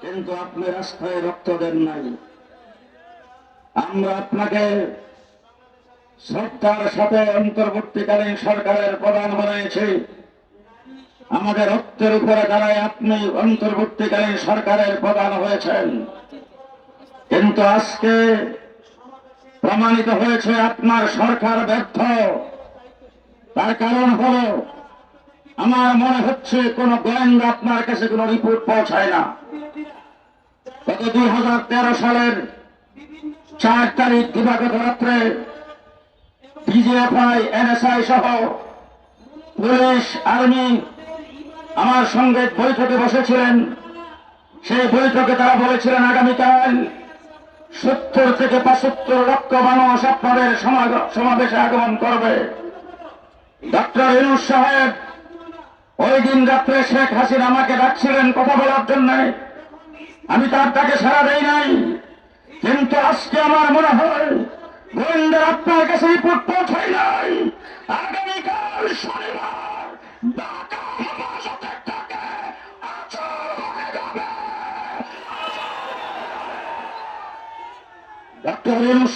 কিন্তু আপনি রাস্তায় রক্ত দেন নাই। আমরা আপনাকে শ্রদ্ধার সাথে অন্তর্বর্তীকালীন সরকারের প্রধান বানিয়েছি। আমাদের রক্তের উপরে দাঁড়ায় আপনি অন্তর্বর্তীকালীন সরকারের প্রধান হয়েছেন। কিন্তু আজকে প্রমাণিত হয়েছে আপনার সরকার ব্যর্থ। তার কারণ হলো, আমার মনে হচ্ছে কোন গোয়েন্দা আপনার কাছে কোনো রিপোর্ট পৌঁছায় না। গত দুই হাজার তেরো সালের চার তারিখ দিবাগত রাত্রে ডিজিএফআই এনএসআই সহ পুলিশ, আর্মি আমার সঙ্গে বৈঠকে বসেছিলেন। সেই বৈঠকে তারা বলেছিলেন, আগামীকাল সত্তর থেকে পঁচাত্তর লক্ষ মানুষ আপনাদের সমাবেশে আগমন করবে। ডক্টর ইনুস সাহেব, ওই দিন রাত্রে শেখ হাসিনা আমাকে ডাকছিলেন কথা বলার জন্য। আমি তার তাকে সারা দেই নাই। কিন্তু আজকে আমার মনে হয়, গোয়েন্দার আপনার কাছে রিপোর্ট পৌঁছায় নাই। আগামীকাল শনিবার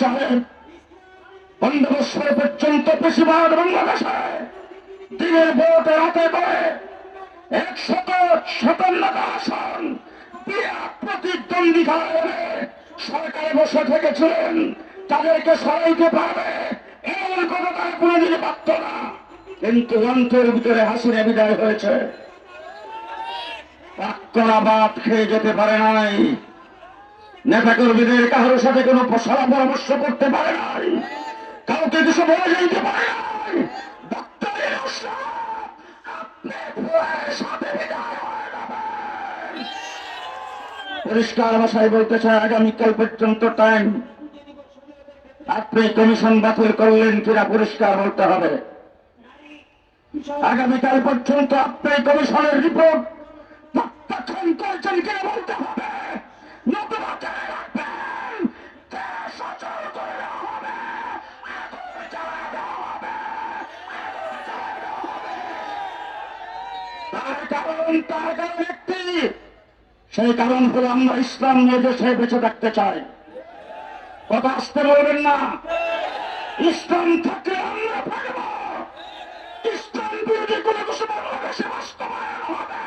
সাহেব, পনেরো বছর পর্যন্ত দিনের করে একশত সাতান্নটা আসন সরকারে বসে থেকেছিলেন, তাদেরকে সরাইতে পারবে, এমন কোনো তার কোনোদিনই পারত না। কিন্তু অন্তের ভিতরে হাসিনে বিদায় হয়েছে। পাক্করা বাদ খেয়ে যেতে পারে নাই। নেতা কর্মীদের কারোর সাথে কোনো পরামর্শ করতে পারে নাই। কাউকে কিছু বলে যাইতে পারে নাই পরিষ্কার ভাষায় বলতে চাই আগামীকাল পর্যন্ত টাইম আপনি কমিশন বাতিল করলেন কিনা পরিষ্কার বলতে হবে। আগামীকাল পর্যন্ত আপনি কমিশনের রিপোর্ট করেছেন কিনা বলতে হবে। তার কারণ একটি সেই কারণ হলো আমরা ইসলাম নিয়ে দেশে বেঁচে থাকতে চাই। কথা আসতে বলবেন না। ইসলাম থাকলে আমরা ইসলাম বিরোধী কোনো কিছু বাংলাদেশে বাস্তবায়ন হবে।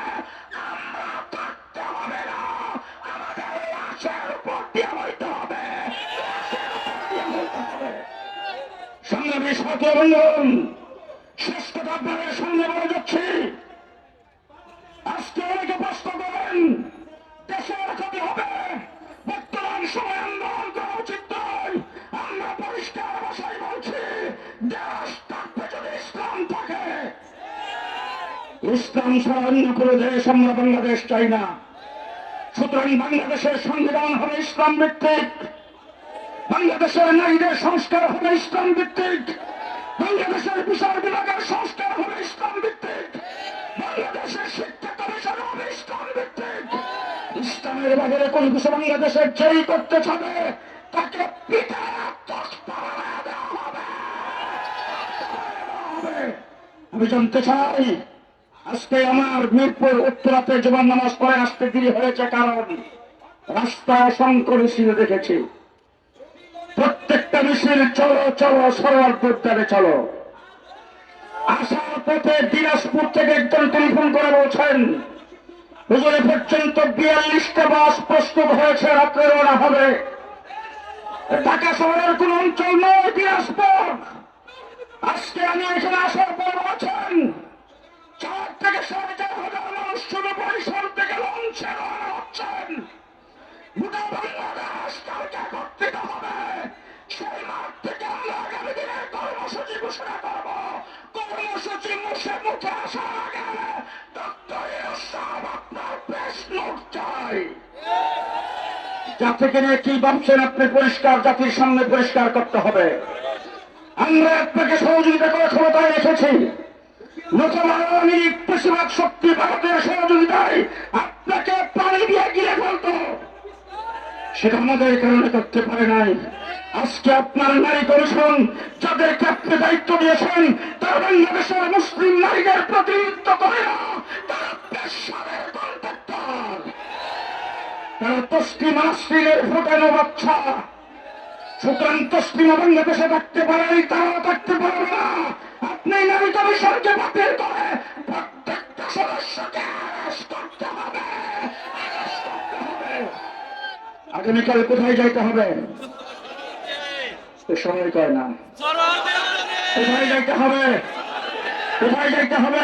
সংগ্রামী সামনে বলে যাচ্ছি। আজকে অনেকে প্রশ্ন করেন ক্ষতি হবে। আমরা পরিষ্কার ভাষায় বলছি, দেশ থাকবে যদি ইসলাম থাকে। ইসলাম দেশ আমরা বাংলাদেশ চাই না। সুতরাং বাংলাদেশের সংবিধান হবে ইসলাম ভিত্তিক। বাংলাদেশের নারীদের সংস্কার হবে ইসলাম ভিত্তিক। বাংলাদেশের বিচার বিভাগের সংস্কার হবে ইসলাম ভিত্তিক। বাংলাদেশের শিক্ষা ইসলামের বাজারে কোন কিছু বাংলাদেশের জয়ী করতে চাবে তাকে। আমি জানতে চাই, আজকে আমার মিরপুর উত্তরাতে জবান নামাজ পড়ে আসতে দেরি হয়েছে কারণ রাস্তা অসংখ্য মিছিল দেখেছি প্রত্যেকটা মিছিল চলো চলো, সরোয়ার উদ্যানে চলো আসার পথে দিনাজপুর থেকে একজন টেলিফোন করে বলছেন হুজুরে পর্যন্ত বিয়াল্লিশটা বাস প্রস্তুত হয়েছে, রাত্রে রওনা হবে। ঢাকা শহরের কোন অঞ্চল নয় দিনাজপুর। আজকে আমি এখানে আসার পর বলছেন, চার থেকে সাড়ে চার হাজার মানুষ শুধু পরিসর থেকে লঞ্চে হচ্ছেন। থেকে কর্মসূচি ঘোষণা করব। কর্মসূচি মুখে মুখে আসার আগে যা থেকে নিয়ে কি ভাবছেন আপনি পরিষ্কার জাতির সামনে পরিষ্কার করতে হবে? আমরা আপনাকে সহযোগিতা করে ক্ষমতায় রেখেছি বেশিরভাগ শক্তি ভারতের সহযোগিতায় আপনাকে পানি দিয়ে গিলে ফেলতো। সেটা আমাদের কারণে করতে পারে নাই। আজকে আপনার নারী কমিশন যাদেরকে আপনি দায়িত্ব দিয়েছেন, তারা বাংলাদেশের মুসলিম নারীদের প্রতিনিধিত্ব করে না, তারা পেশাদের কন্ট্রাক্টর তারা তসলিমা নাসরিনের ফোটানো বাচ্চা সুতরাং বাংলাদেশে থাকতে পারেনি তারাও থাকতে পারবে না। আপনি বাতিল করে। আগামীকাল কোথায় যাইতে হবে? সময় কয় না। কোথায় যাইতে হবে? কোথায় যাইতে হবে?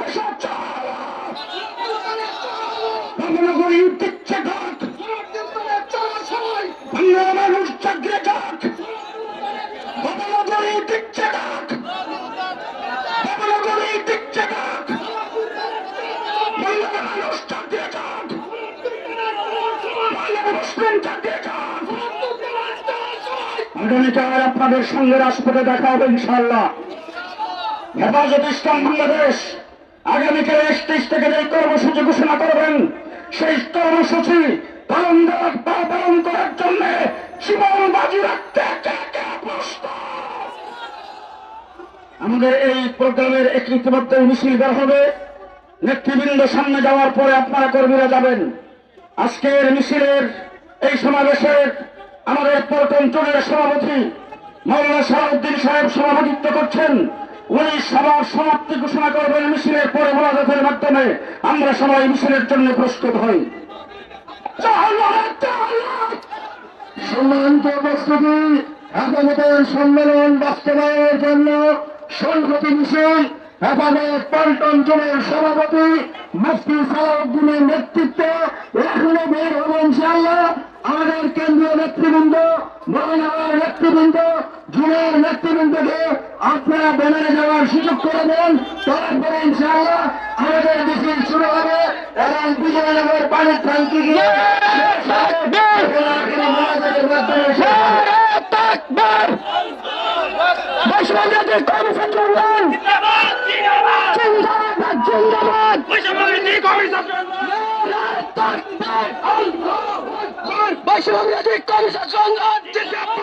আগামীকাল আপনাদের সঙ্গে রাজপথে দেখা হবে ইনশাল্লাহ হেফাজত ইসলাম বাংলাদেশ আগামীকাল একত্রিশ থেকে যে কর্মসূচি ঘোষণা করবেন, সেই কর্মসূচি পালন পালন করার জন্য জীবন বাজি রাখতে? আমাদের এই প্রোগ্রামের একটি ইতিমধ্যে মিছিল বের হবে। নেতৃবৃন্দ সামনে যাওয়ার পরে আপনারা কর্মীরা যাবেন। আজকের মিছিলের এই সমাবেশের আমাদের পল্টন চুরের সভাপতি মৌলানা সালাউদ্দিন সাহেব সভাপতিত্ব করছেন। উনি সভার সমাপ্তি ঘোষণা করবেন মিছিলের পরে মোনাজাতের মাধ্যমে। আমরা সবাই মিছিলের জন্য প্রস্তুত হই। সম্মানিত উপস্থিতি আগামীকাল সম্মেলন বাস্তবায়নের জন্য সংহতি মিছিল হেফাজত পল্টন জনের সভাপতি মুফতি সালাউদ্দিনের নেতৃত্বে এখনও বের হব ইনশাআল্লাহ। আমাদের কেন্দ্রীয় নেতৃবৃন্দ মহানগর নেতৃবৃন্দ জুনের নেতৃবৃন্দকে আপনারা ব্যানারে যাওয়ার সুযোগ করে দেন। তারপরে ইনশাআল্লাহ আমাদের মিছিল শুরু হবে এবং বিজয়নগর পানির ট্যাঙ্কি গিয়ে মাধ্যমে শেষ হবে। বৈষ্ণবদের কর্মসূচি উন্নয়ন জিন্দাবাদ জিন্দাবাদ বৈষ্ণবদের কর্মসূচি উন্নয়ন